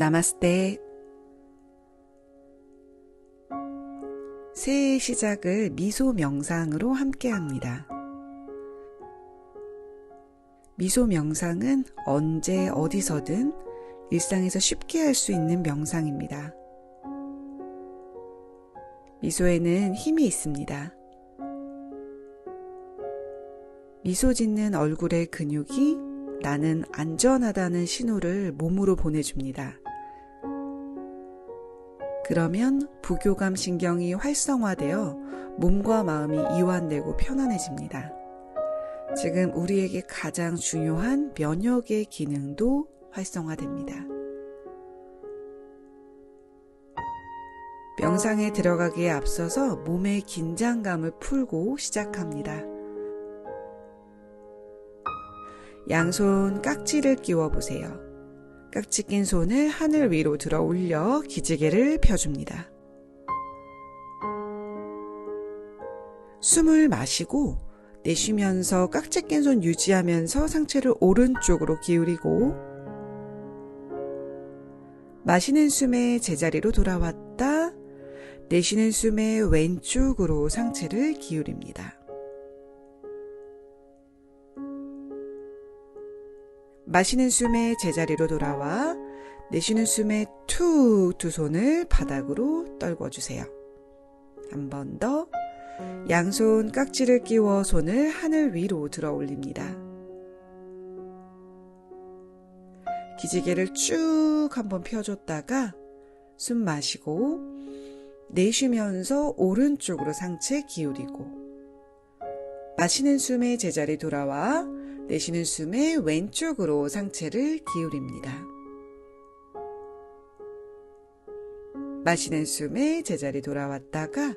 나마스테. 새해의 시작을 미소 명상으로 함께 합니다. 미소 명상은 언제 어디서든 일상에서 쉽게 할 수 있는 명상입니다. 미소에는 힘이 있습니다. 미소 짓는 얼굴의 근육이 나는 안전하다는 신호를 몸으로 보내줍니다. 그러면 부교감 신경이 활성화되어 몸과 마음이 이완되고 편안해집니다. 지금 우리에게 가장 중요한 면역의 기능도 활성화됩니다. 명상에 들어가기에 앞서서 몸의 긴장감을 풀고 시작합니다. 양손 깍지를 끼워 보세요. 깍지 낀 손을 하늘 위로 들어 올려 기지개를 펴줍니다. 숨을 마시고 내쉬면서 깍지 낀 손 유지하면서 상체를 오른쪽으로 기울이고 마시는 숨에 제자리로 돌아왔다 내쉬는 숨에 왼쪽으로 상체를 기울입니다. 마시는 숨에 제자리로 돌아와 내쉬는 숨에 툭 두 손을 바닥으로 떨궈주세요. 한 번 더. 양손 깍지를 끼워 손을 하늘 위로 들어 올립니다. 기지개를 쭉 한번 펴줬다가 숨 마시고 내쉬면서 오른쪽으로 상체 기울이고 마시는 숨에 제자리 돌아와 내쉬는 숨에 왼쪽으로 상체를 기울입니다. 마시는 숨에 제자리 돌아왔다가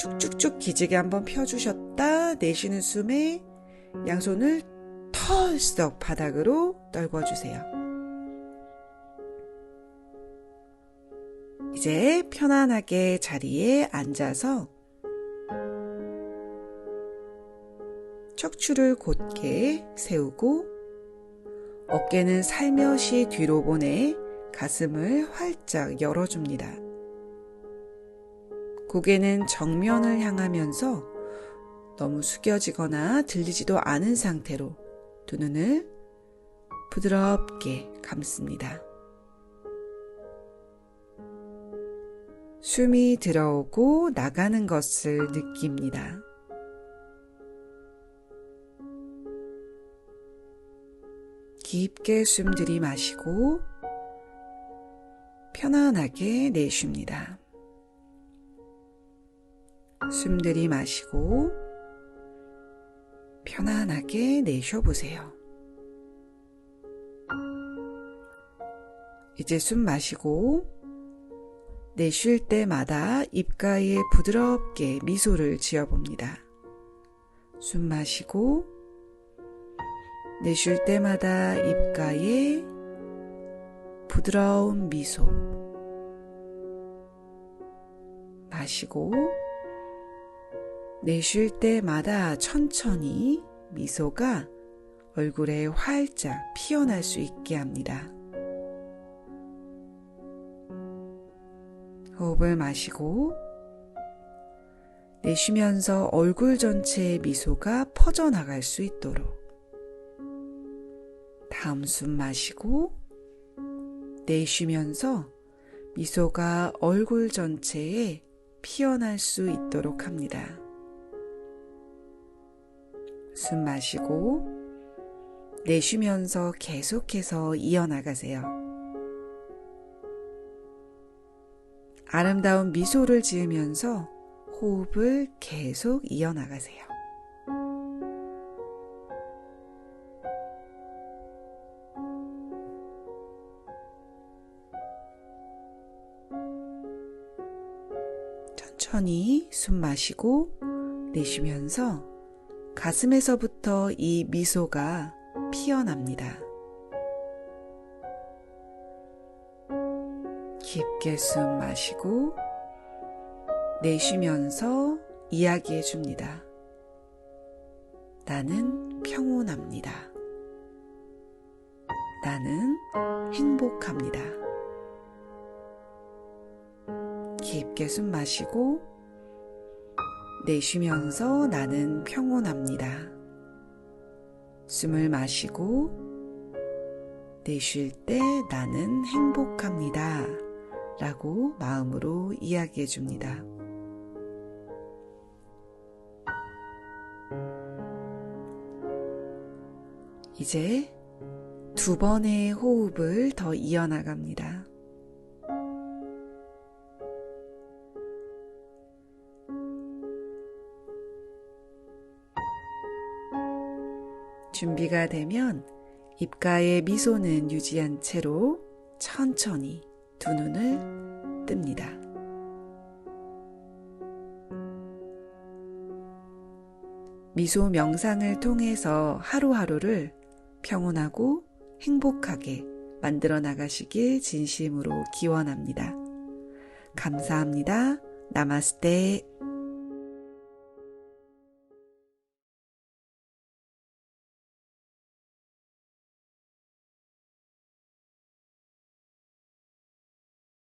쭉쭉쭉 기지개 한번 펴주셨다 내쉬는 숨에 양손을 털썩 바닥으로 떨궈주세요. 이제 편안하게 자리에 앉아서 척추를 곧게 세우고 어깨는 살며시 뒤로 보내 가슴을 활짝 열어줍니다. 고개는 정면을 향하면서 너무 숙여지거나 들리지도 않은 상태로 두 눈을 부드럽게 감습니다. 숨이 들어오고 나가는 것을 느낍니다. 깊게 숨 들이마시고 편안하게 내쉽니다. 숨 들이마시고 편안하게 내쉬어보세요. 이제 숨 마시고 내쉴 때마다 입가에 부드럽게 미소를 지어봅니다. 숨 마시고 내쉴 때마다 입가에 부드러운 미소 마시고 내쉴 때마다 천천히 미소가 얼굴에 활짝 피어날 수 있게 합니다. 호흡을 마시고 내쉬면서 얼굴 전체의 미소가 퍼져나갈 수 있도록 다음 숨 마시고 내쉬면서 미소가 얼굴 전체에 피어날 수 있도록 합니다. 숨 마시고 내쉬면서 계속해서 이어나가세요. 아름다운 미소를 지으면서 호흡을 계속 이어나가세요. 천천히 숨 마시고 내쉬면서 가슴에서부터 이 미소가 피어납니다. 깊게 숨 마시고 내쉬면서 이야기해 줍니다. 나는 평온합니다. 나는 행복합니다. 깊게 숨 마시고 내쉬면서 나는 평온합니다. 숨을 마시고 내쉴 때 나는 행복합니다. 라고 마음으로 이야기해 줍니다. 이제 두 번의 호흡을 더 이어나갑니다. 준비가 되면 입가에 미소는 유지한 채로 천천히 두 눈을 뜹니다. 미소 명상을 통해서 하루하루를 평온하고 행복하게 만들어 나가시길 진심으로 기원합니다. 감사합니다. 나마스테.